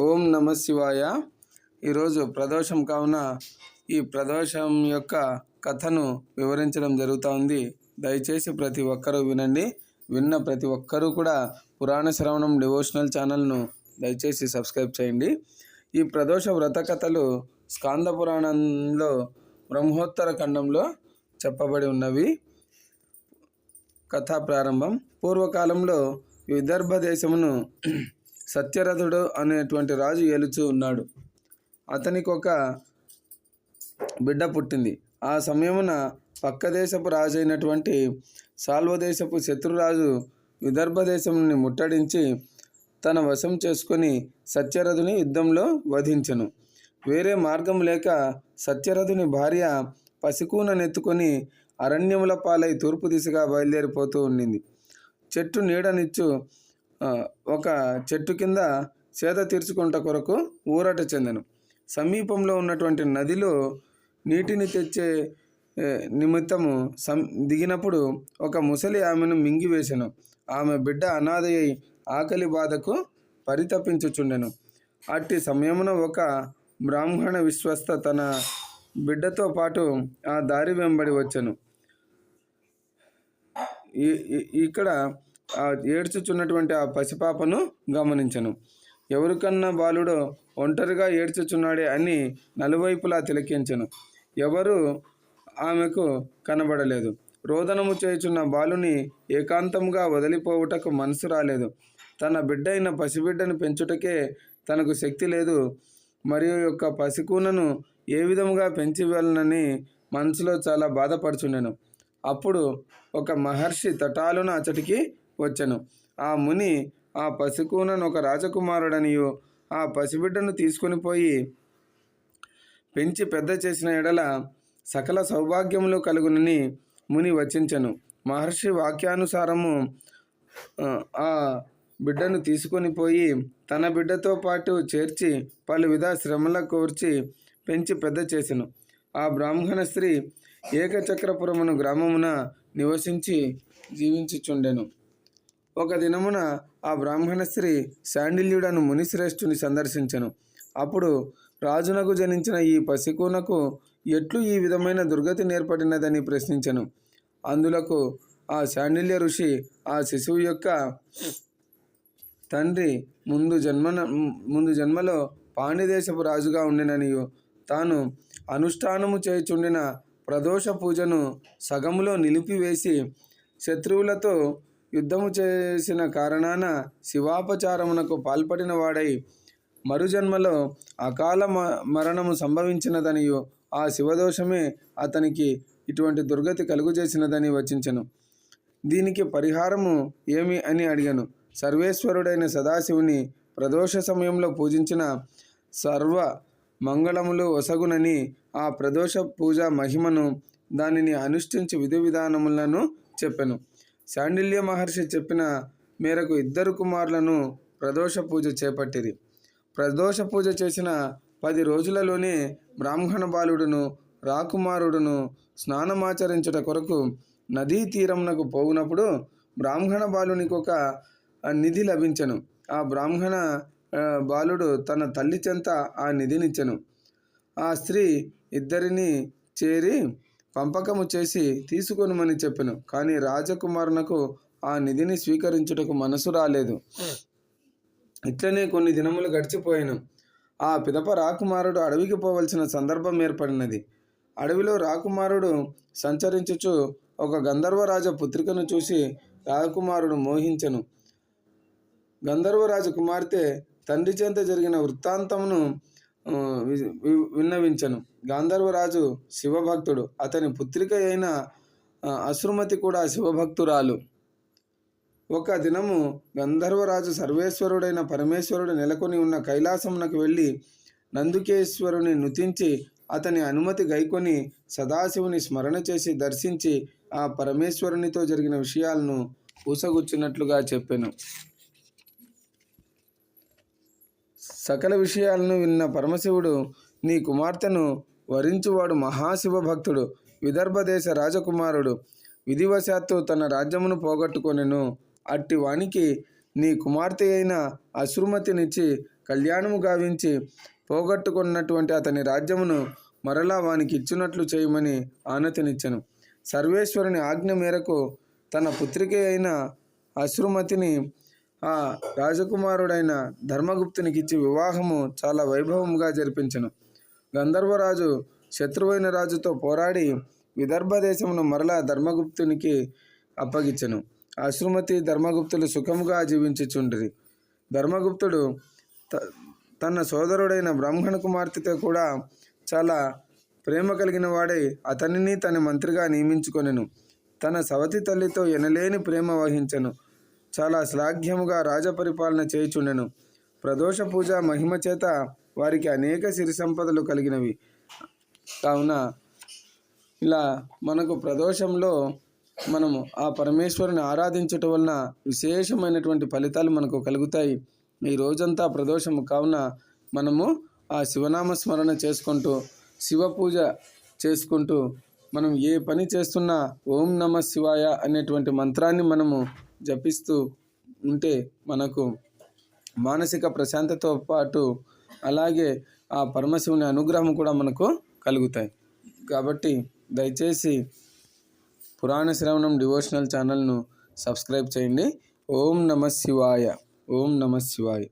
ఓం నమ శివాయ. ఈరోజు ప్రదోషం కావున ఈ ప్రదోషం యొక్క కథను వివరించడం జరుగుతూ ఉంది. దయచేసి ప్రతి ఒక్కరూ వినండి. విన్న ప్రతి ఒక్కరూ కూడా పురాణ శ్రవణం డివోషనల్ ఛానల్ను దయచేసి సబ్స్క్రైబ్ చేయండి. ఈ ప్రదోష వ్రత కథలు స్కాంద పురాణంలో బ్రహ్మోత్తర ఖండంలో చెప్పబడి ఉన్నవి. కథా ప్రారంభం. పూర్వకాలంలో విదర్భ దేశమును సత్యరథుడు అనేటువంటి రాజు ఏలుచూ ఉన్నాడు. అతనికి ఒక బిడ్డ పుట్టింది. ఆ సమయమున పక్క దేశపు రాజు అయినటువంటి సాల్వదేశపు శత్రురాజు విదర్భ దేశంని ముట్టడించి తన వశం చేసుకొని సత్యరథుని యుద్ధంలో వధించెను. వేరే మార్గం లేక సత్యరథుని భార్య పసికూననెత్తుకొని అరణ్యముల పాలై తూర్పు దిశగా బయలుదేరిపోతూ ఉండింది. చెట్టు నీడనిచ్చు ఒక చెట్టు కింద సేద తీర్చుకుంట కొరకు ఊరట చెందెను. సమీపంలో ఉన్నటువంటి నదిలో నీటిని తెచ్చే నిమిత్తము సం దిగినప్పుడు ఒక ముసలి ఆమెను మింగివేశాను ఆమె బిడ్డ అనాథ అయి ఆకలి బాధకు పరితపించుచుండెను. అట్టి సమయమున ఒక బ్రాహ్మణ విశ్వస్త తన బిడ్డతో పాటు ఆ దారి వెంబడి వచ్చాను. ఇక్కడ ఏడ్చుచున్నటువంటి ఆ పసిపాపను గమనించను. ఎవరికన్నా బాలుడు ఒంటరిగా ఏడ్చుచున్నాడే అని నలువైపులా తిలకించను. ఎవరు ఆమెకు కనబడలేదు. రోదనము చేయుచున్న బాలుని ఏకాంతంగా వదిలిపోవుటకు మనసు రాలేదు. తన బిడ్డ అయిన పసిబిడ్డను పెంచుటకే తనకు శక్తి లేదు. మరియు యొక్క పసికూనను ఏ విధముగా పెంచి వెళ్ళనని మనసులో చాలా బాధపడుచుండెను. అప్పుడు ఒక మహర్షి తటాలున అచటికి వచ్చెను. ఆ ముని ఆ పసికూనను ఒక రాజకుమారుడనియు ఆ పసిబిడ్డను తీసుకుని పోయి పెంచి పెద్ద చేసిన ఎడల సకల సౌభాగ్యములు కలుగునని ముని వచించెను. మహర్షి వాక్యానుసారము ఆ, ఆ బిడ్డను తీసుకొని పోయి తన బిడ్డతో పాటు చేర్చి పలు విధ శ్రమల కోర్చి పెంచి పెద్ద చేసెను. ఆ బ్రాహ్మణ స్త్రీ ఏకచక్రపురమును గ్రామమున నివసించి జీవించుచుండెను. ఒక దినమున ఆ బ్రాహ్మణ స్త్రీ శాండిల్యుడను మునిశ్రేష్ఠుని సందర్శించను. అప్పుడు రాజునకు జనించిన ఈ పసికూనకు ఎట్లు ఈ విధమైన దుర్గతి నేర్పడినదని ప్రశ్నించెను. అందులకు ఆ శాండిల్య ఋషి ఆ శిశువు యొక్క తండ్రి ముందు జన్మన ముందు జన్మలో పాండ్యదేశపు రాజుగా ఉండిననియు తాను అనుష్ఠానము చేయుచుండిన ప్రదోష పూజను సగములో నిలిపివేసి శత్రువులతో యుద్ధము చేసిన కారణాన శివాపచారమునకు పాల్పడిన వాడై మరుజన్మలో అకాల మ- మరణము సంభవించినదనియు ఆ శివదోషమే అతనికి ఇటువంటి దుర్గతి కలుగుచేసినదని వచించను. దీనికి పరిహారము ఏమి అని అడిగాను. సర్వేశ్వరుడైన సదాశివుని ప్రదోష సమయంలో పూజించిన సర్వ మంగళములు ఒసగునని ఆ ప్రదోష పూజ మహిమను దానిని అనుష్ఠించి విధి విధానములను చెప్పెను. శాండిల్య మహర్షి చెప్పిన మేరకు ఇద్దరు కుమారులను ప్రదోష పూజ చేపట్టిరి. ప్రదోష పూజ చేసిన పది రోజులలోనే బ్రాహ్మణ బాలుడును రాకుమారుడును స్నానమాచరించుట కొరకు నదీ తీరమునకు పోవునప్పుడు బ్రాహ్మణ బాలునికి ఒక నిధి లభించెను. ఆ బ్రాహ్మణ బాలుడు తన తల్లి చెంత ఆ నిధినిచ్చను. ఆ స్త్రీ ఇద్దరిని చేరి పంపకము చేసి తీసుకొనుమని చెప్పెను కానీ రాజకుమారునకు ఆ నిధిని స్వీకరించుటకు మనసు రాలేదు. ఇట్లనే కొన్ని దినములు గడిచిపోయాను. ఆ పిదప రాకుమారుడు అడవికి పోవలసిన సందర్భం ఏర్పడినది. అడవిలో రాకుమారుడు సంచరించుచు ఒక గంధర్వరాజ పుత్రికను చూసి రాకుమారుడు మోహించెను. గంధర్వరాజ కుమార్తె తండ్రి చెంత జరిగిన వృత్తాంతమును విన్నవించను. గాంధర్వరాజు శివభక్తుడు. అతని పుత్రిక అయిన అశ్రుమతి కూడా శివభక్తురాలు. ఒక దినము గంధర్వరాజు సర్వేశ్వరుడైన పరమేశ్వరుడు నెలకొని ఉన్న కైలాసమునకు వెళ్ళి నందుకేశ్వరుని నుతించి అతని అనుమతి గైకొని సదాశివుని స్మరణ చేసి దర్శించి ఆ పరమేశ్వరునితో జరిగిన విషయాలను పూసగుచ్చినట్లుగా చెప్పెను. సకల విషయాలను విన్న పరమశివుడు నీ కుమార్తెను వరించువాడు మహాశివ భక్తుడు విదర్భ దేశ రాజకుమారుడు. విధివశాత్తు తన రాజ్యమును పోగొట్టుకొనెను. అట్టి వానికి నీ కుమార్తె అయిన అశ్రుమతినిచ్చి కళ్యాణము గావించి పోగొట్టుకున్నటువంటి అతని రాజ్యమును మరలా వానికి ఇచ్చినట్లు చేయమని ఆనతినిచ్చెను. సర్వేశ్వరుని ఆజ్ఞ మేరకు తన పుత్రిక అయిన అశ్రుమతిని ఆ రాజకుమారుడైన ధర్మగుప్తునికిచ్చి వివాహము చాలా వైభవముగా జరిపించెను. గంధర్వరాజు శత్రువైన రాజుతో పోరాడి విదర్భ దేశమును మరలా ధర్మగుప్తునికి అప్పగించను. అశ్రుమతి ధర్మగుప్తులు సుఖముగా జీవించుచుండ్రి. ధర్మగుప్తుడు త- తన సోదరుడైన బ్రాహ్మణ కుమార్తెతో కూడా చాలా ప్రేమ కలిగిన వాడై అతనిని తన మంత్రిగా నియమించుకొనెను. తన సవతి తల్లితో ఎనలేని ప్రేమ వహించెను. చాలా శ్లాఘ్యముగా రాజపరిపాలన చేయుచుండెను. ప్రదోష పూజ మహిమ చేత వారికి అనేక సిరి సంపదలు కలిగినవి. కావున ఇలా మనకు ప్రదోషంలో మనము ఆ పరమేశ్వరుని ఆరాధించటం వలన విశేషమైనటువంటి ఫలితాలు మనకు కలుగుతాయి. ఈ రోజంతా ప్రదోషము. కావున మనము ఆ శివనామ స్మరణ చేసుకుంటూ శివ పూజ చేసుకుంటూ మనం ఏ పని చేస్తున్నా ఓం నమ శివాయ అనేటువంటి మంత్రాన్ని మనము జపిస్తూ ఉంటే మనకు మానసిక ప్రశాంతతో పాటు అలాగే ఆ పరమశివుని అనుగ్రహం కూడా మనకు కలుగుతాయి. కాబట్టి దయచేసి పురాణ శ్రవణం డివోషనల్ ఛానల్ను సబ్స్క్రైబ్ చేయండి. ఓం నమ శివాయ. ఓం నమ శివాయ.